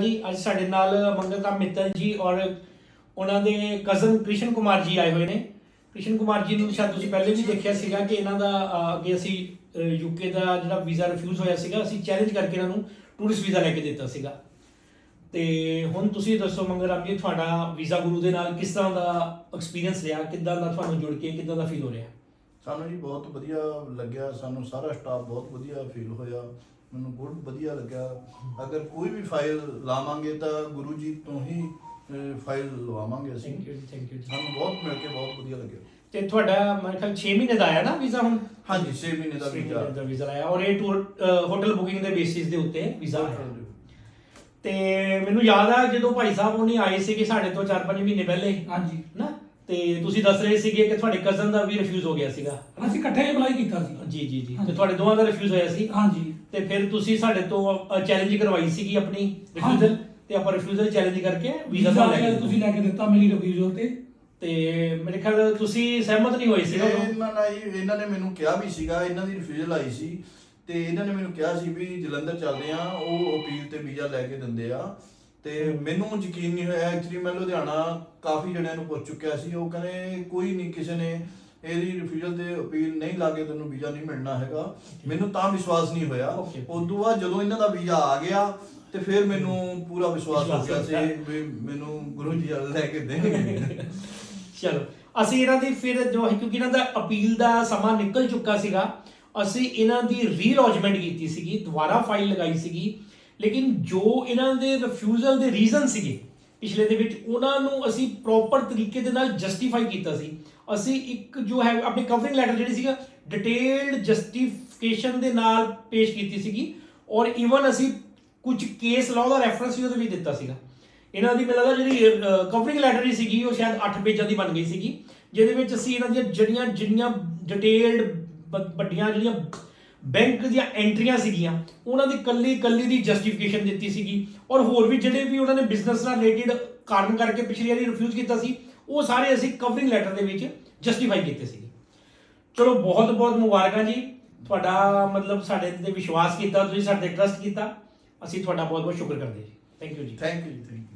ਜੀ, ਅੱਜ ਸਾਡੇ ਨਾਲ ਮੰਗਲਰਾਮ ਮਿੱਤਲ ਜੀ ਔਰ ਉਹਨਾਂ ਦੇ ਕਜ਼ਨ ਕ੍ਰਿਸ਼ਨ ਕੁਮਾਰ ਜੀ ਆਏ ਹੋਏ ਨੇ। ਕ੍ਰਿਸ਼ਨ ਕੁਮਾਰ ਜੀ ਨੂੰ ਸ਼ਾਇਦ ਤੁਸੀਂ ਪਹਿਲੇ ਵੀ ਦੇਖਿਆ ਸੀਗਾ ਕਿ ਇਹਨਾਂ ਦਾ ਅੱਗੇ ਅਸੀਂ ਯੂਕੇ ਦਾ ਜਿਹੜਾ ਵੀਜ਼ਾ ਰਿਫਿਊਜ਼ ਹੋਇਆ ਸੀਗਾ, ਅਸੀਂ ਚੈਲੰਜ ਕਰਕੇ ਇਹਨਾਂ ਨੂੰ ਟੂਰਿਸਟ ਵੀਜ਼ਾ ਲੈ ਕੇ ਦਿੱਤਾ ਸੀਗਾ। ਤੇ ਹੁਣ ਤੁਸੀਂ ਦੱਸੋ ਮੰਗਲਰਾਮ ਜੀ, ਤੁਹਾਡਾ ਵੀਜ਼ਾ ਗੁਰੂ ਦੇ ਨਾਲ ਕਿਸ ਤਰ੍ਹਾਂ ਦਾ ਐਕਸਪੀਰੀਅੰਸ ਰਿਹਾ? ਕਿੱਦਾਂ ਦਾ ਤੁਹਾਨੂੰ ਜੁੜ ਕੇ, ਕਿੱਦਾਂ ਦਾ ਫੀਲ ਹੋ ਰਿਹਾ? ਸਾਨੂੰ ਜੀ ਬਹੁਤ ਵਧੀਆ ਲੱਗਿਆ ਸਾਨੂੰ ਸਾਰਾ ਸਟਾਫ ਬਹੁਤ ਵਧੀਆ ਫੀਲ ਹੋਇਆ ਮੈਨੂੰ ਬਹੁਤ ਵਧੀਆ ਲੱਗਿਆ। ਅਗਰ ਕੋਈ ਵੀ ਫਾਈਲ ਲਾਵਾਂਗੇ ਤਾਂ ਗੁਰੂ ਜੀ ਤੋਂ ਹੀ ਫਾਈਲ ਲਵਾਵਾਂਗੇ ਅਸੀਂ। ਥੈਂਕ ਯੂ ਥੈਂਕ ਯੂ ਸਾਨੂੰ ਬਹੁਤ ਮਿਲ ਕੇ ਬਹੁਤ ਵਧੀਆ ਲੱਗਿਆ। ਤੇ ਤੁਹਾਡਾ ਮੇਰੇ ਖਿਆਲ 6 ਮਹੀਨੇ ਦਾ ਆਇਆ ਨਾ ਵੀਜ਼ਾ ਹੁਣ? ਹਾਂਜੀ 6 ਮਹੀਨੇ ਦਾ ਛੇ ਵੀਜ਼ਾ। ਮਹੀਨੇ ਦਾ ਵੀਜ਼ਾ ਆਇਆ। ਔਰ ਇਹ ਟੂਰ ਹੋਟਲ ਬੁਕਿੰਗ ਦੇ ਬੇਸਿਸ ਦੇ ਉੱਤੇ ਵੀਜ਼ਾ ਆਇਆ। ਤੇ ਮੈਨੂੰ ਯਾਦ ਆ ਜਦੋਂ ਭਾਈ ਸਾਹਿਬ ਉਹਨੇ ਆਏ ਸੀਗੇ ਸਾਡੇ ਤੋਂ 4-5 ਮਹੀਨੇ ਪਹਿਲੇ। ਹਾਂਜੀ। ਨਾ? ਤੇ ਤੁਸੀਂ ਦੱਸ ਰਹੇ ਸੀਗੇ ਕਿ ਤੁਹਾਡੇ ਕਜ਼ਨ ਦਾ ਵੀ ਰਿਫਿਊਜ਼ ਹੋ ਗਿਆ ਸੀਗਾ। ਅਸੀਂ ਇਕੱਠੇ ਅਪਲਾਈ ਕੀਤਾ ਸੀ। ਜੀ ਜੀ ਜੀ। ਤੇ। ਤੁਹਾਡੇ ਦੋਵਾਂ ਦਾ ਰਿਫਿਊਜ਼ ਹੋਇਆ ਸੀ? ਹਾਂਜੀ। ਤੇ ਫਿਰ ਤੁਸੀਂ ਸਾਡੇ ਤੋਂ ਚੈਲੰਜ ਕਰਵਾਈ ਸੀਗੀ ਆਪਣੀ ਰਿਫਿਊਜ਼ਲ। ਤੇ ਆਪਾਂ ਰਿਫਿਊਜ਼ਲ ਚੈਲੰਜ ਕਰਕੇ ਵੀਜ਼ਾ ਲੈ ਕੇ ਤੁਸੀਂ ਲੈ ਕੇ ਦਿੱਤਾ ਮੇਰੀ ਰਿਫਿਊਜ਼ਲ ਤੇ। ਤੇ ਮੇਰੇ ਖਿਆਲ ਤੁਸੀਂ ਸਹਿਮਤ ਨਹੀਂ ਹੋਏ ਸੀਗਾ ਉਦੋਂ? ਇਹਨਾਂ ਨੇ ਜੀ- ਇਹਨਾਂ ਨੇ ਮੈਨੂੰ ਕਿਹਾ ਵੀ ਸੀਗਾ ਇਹਨਾਂ ਦੀ ਰਿਫਿਊਜ਼ਲ ਆਈ ਸੀ। ਤੇ ਇਹਨਾਂ ਨੇ ਮੈਨੂੰ ਕਿਹਾ ਸੀ ਵੀ ਜਲੰਧਰ ਚੱਲਦੇ ਆ ਉਹ ਅਪੀਲ ਤੇ ਵੀਜ਼ਾ ਲੈ ਕੇ ਦਿੰਦੇ ਆ। ਤੇ ਮੈਨੂੰ ਯਕੀਨ ਨਹੀਂ ਹੋਇਆ ਐਕਚੁਅਲੀ ਮੈਂ ਲੁਧਿਆਣਾ ਕਾਫੀ ਜਣਿਆਂ ਨੂੰ ਪੁੱਛ ਚੁੱਕਿਆ ਸੀ ਉਹ ਕਹਿੰਦੇ ਕੋਈ ਨਹੀਂ ਕਿਸੇ ਨੇ ਇਹਦੀ ਰਿਫਿਊਜ਼ਲ ਤੇ ਅਪੀਲ ਨਹੀਂ ਲਾ ਕੇ ਤੈਨੂੰ ਵੀਜ਼ਾ ਨਹੀਂ ਮਿਲਣਾ ਹੈਗਾ। ਮੈਨੂੰ ਤਾਂ ਵਿਸ਼ਵਾਸ ਨਹੀਂ ਹੋਇਆ. ਉਸ ਤੋਂ ਬਾਅਦ ਜਦੋਂ ਇਹਨਾਂ ਦਾ ਵੀਜ਼ਾ ਆ ਗਿਆ ਤੇ ਫਿਰ ਮੈਨੂੰ ਪੂਰਾ ਵਿਸ਼ਵਾਸ ਹੋ ਗਿਆ ਸੀ ਵੀ ਮੈਨੂੰ ਗੁਰੂ ਜੀ ਵੱਲ ਲੈ ਕੇ ਦੇਣਗੇ। ਚਲੋ ਅਸੀਂ ਇਹਨਾਂ ਦੀ ਫਿਰ ਜੋ ਹੈ ਕਿਉਂਕਿ ਇਹਨਾਂ ਦਾ ਅਪੀਲ ਦਾ ਸਮਾਂ ਨਿਕਲ ਚੁੱਕਾ ਸੀਗਾ ਅਸੀਂ ਇਹਨਾਂ ਦੀ ਰੀਲੌਜਮੈਂਟ ਕੀਤੀ ਸੀਗੀ ਦੁਬਾਰਾ ਫਾਈਲ ਲਗਾਈ ਸੀਗੀ। ਲੇਕਿਨ ਜੋ ਇਹਨਾਂ ਦੇ ਰਿਫਿਊਜ਼ਲ ਦੇ ਰੀਜ਼ਨ ਸੀਗੇ, ਪਿਛਲੇ ਦੇ ਵਿੱਚ, ਉਹਨਾਂ ਨੂੰ ਅਸੀਂ ਪ੍ਰੋਪਰ ਤਰੀਕੇ ਦੇ ਨਾਲ ਜਸਟੀਫਾਈ ਕੀਤਾ ਸੀ। ਅਸੀਂ ਇੱਕ ਜੋ ਹੈ, ਆਪਣੀ ਕਵਰਿੰਗ ਲੈਟਰ ਜਿਹੜੀ ਸੀਗਾ ਡਿਟੇਲਡ ਜਸਟੀਫਿਕੇਸ਼ਨ ਦੇ ਨਾਲ ਪੇਸ਼ ਕੀਤੀ ਸੀਗੀ ਔਰ ਇਵਨ ਅਸੀਂ ਕੁਝ ਕੇਸ ਲਾਅ ਦਾ ਰੈਫਰੈਂਸ ਵੀ ਉਹਦੇ ਵਿੱਚ ਦਿੱਤਾ ਸੀਗਾ। ਇਹਨਾਂ ਦੀ ਮੈਨੂੰ ਲੱਗਦਾ ਜਿਹੜੀ ਕਵਰਿੰਗ ਲੈਟਰ ਹੀ ਸੀਗੀ, ਉਹ ਸ਼ਾਇਦ 8 ਪੇਜਾਂ ਦੀ ਬਣ ਗਈ ਸੀਗੀ, ਜਿਹਦੇ ਵਿੱਚ ਅਸੀਂ ਇਹਨਾਂ ਦੀਆਂ ਜਿਹੜੀਆਂ, ਜਿੰਨੀਆਂ ਡਿਟੇਲਡ ਵੱਡੀਆਂ ਜਿਹੜੀਆਂ ਬੈਂਕ ਦੀਆਂ ਐਂਟਰੀਆਂ ਸੀਗੀਆਂ, ਉਹਨਾਂ ਦੀ ਕੱਲੀ ਕੱਲੀ ਦੀ ਜਸਟੀਫਿਕੇਸ਼ਨ ਦਿੱਤੀ ਸੀਗੀ। ਔਰ ਹੋਰ ਵੀ ਜਿਹੜੇ ਵੀ ਉਹਨਾਂ ਨੇ ਬਿਜ਼ਨਸ ਨਾਲ ਰਿਲੇਟਡ ਕਾਰਨ ਕਰਕੇ ਪਿਛਲੀ ਵਾਰੀ ਰਿਫਿਊਜ਼ ਕੀਤਾ ਸੀ, ਉਹ ਸਾਰੇ ਅਸੀਂ ਕਵਰਿੰਗ ਲੈਟਰ ਦੇ ਵਿੱਚ ਜਸਟੀਫਾਈ ਕੀਤੇ ਸੀਗੇ। ਚਲੋ, ਬਹੁਤ ਬਹੁਤ ਮੁਬਾਰਕਾਂ ਜੀ। ਤੁਹਾਡਾ ਮਤਲਬ ਸਾਡੇ ਤੇ ਵਿਸ਼ਵਾਸ ਕੀਤਾ, ਤੁਸੀਂ ਸਾਡੇ ਤੇ ਟਰਸਟ ਕੀਤਾ। ਅਸੀਂ ਤੁਹਾਡਾ ਬਹੁਤ ਬਹੁਤ ਸ਼ੁਕਰ ਕਰਦੇ ਜੀ। ਥੈਂਕ ਯੂ ਜੀ। ਥੈਂਕ ਯੂ ਜੀ ਥੈਂਕ ਯੂ